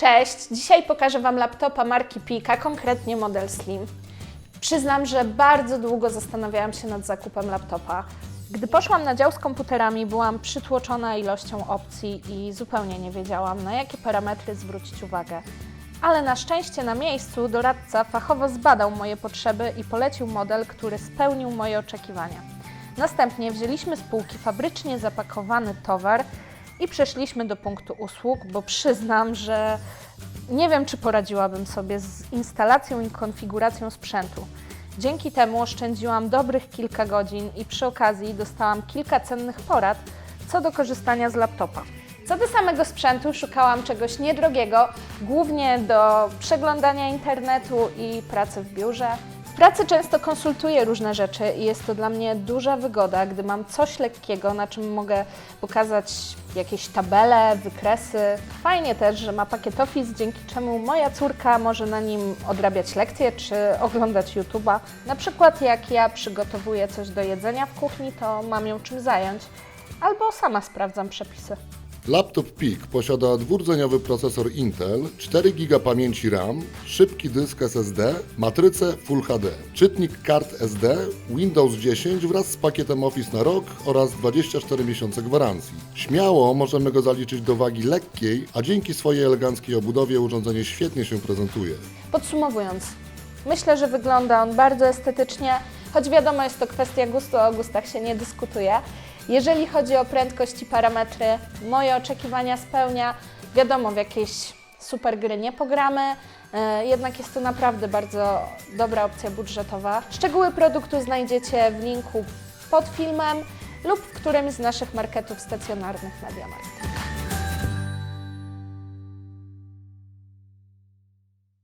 Cześć! Dzisiaj pokażę Wam laptopa marki Pika, konkretnie model Slim. Przyznam, że bardzo długo zastanawiałam się nad zakupem laptopa. Gdy poszłam na dział z komputerami, byłam przytłoczona ilością opcji i zupełnie nie wiedziałam, na jakie parametry zwrócić uwagę. Ale na szczęście na miejscu doradca fachowo zbadał moje potrzeby i polecił model, który spełnił moje oczekiwania. Następnie wzięliśmy z półki fabrycznie zapakowany towar i przeszliśmy do punktu usług, bo przyznam, że nie wiem, czy poradziłabym sobie z instalacją i konfiguracją sprzętu. Dzięki temu oszczędziłam dobrych kilka godzin i przy okazji dostałam kilka cennych porad co do korzystania z laptopa. Co do samego sprzętu, szukałam czegoś niedrogiego, głównie do przeglądania internetu i pracy w biurze. Pracy często konsultuję różne rzeczy i jest to dla mnie duża wygoda, gdy mam coś lekkiego, na czym mogę pokazać jakieś tabele, wykresy. Fajnie też, że ma pakiet Office, dzięki czemu moja córka może na nim odrabiać lekcje czy oglądać YouTube'a. Na przykład jak ja przygotowuję coś do jedzenia w kuchni, to mam ją czym zająć. Albo sama sprawdzam przepisy. Laptop PIK posiada dwurdzeniowy procesor Intel, 4 GB pamięci RAM, szybki dysk SSD, matrycę Full HD, czytnik kart SD, Windows 10 wraz z pakietem Office na rok oraz 24 miesiące gwarancji. Śmiało możemy go zaliczyć do wagi lekkiej, a dzięki swojej eleganckiej obudowie urządzenie świetnie się prezentuje. Podsumowując, myślę, że wygląda on bardzo estetycznie, choć wiadomo, jest to kwestia gustu, o gustach się nie dyskutuje. Jeżeli chodzi o prędkość i parametry, moje oczekiwania spełnia. Wiadomo, w jakieś super gry nie pogramy, e, jednak jest to naprawdę bardzo dobra opcja budżetowa. Szczegóły produktu znajdziecie w linku pod filmem lub w którymś z naszych marketów stacjonarnych MediaMarkt.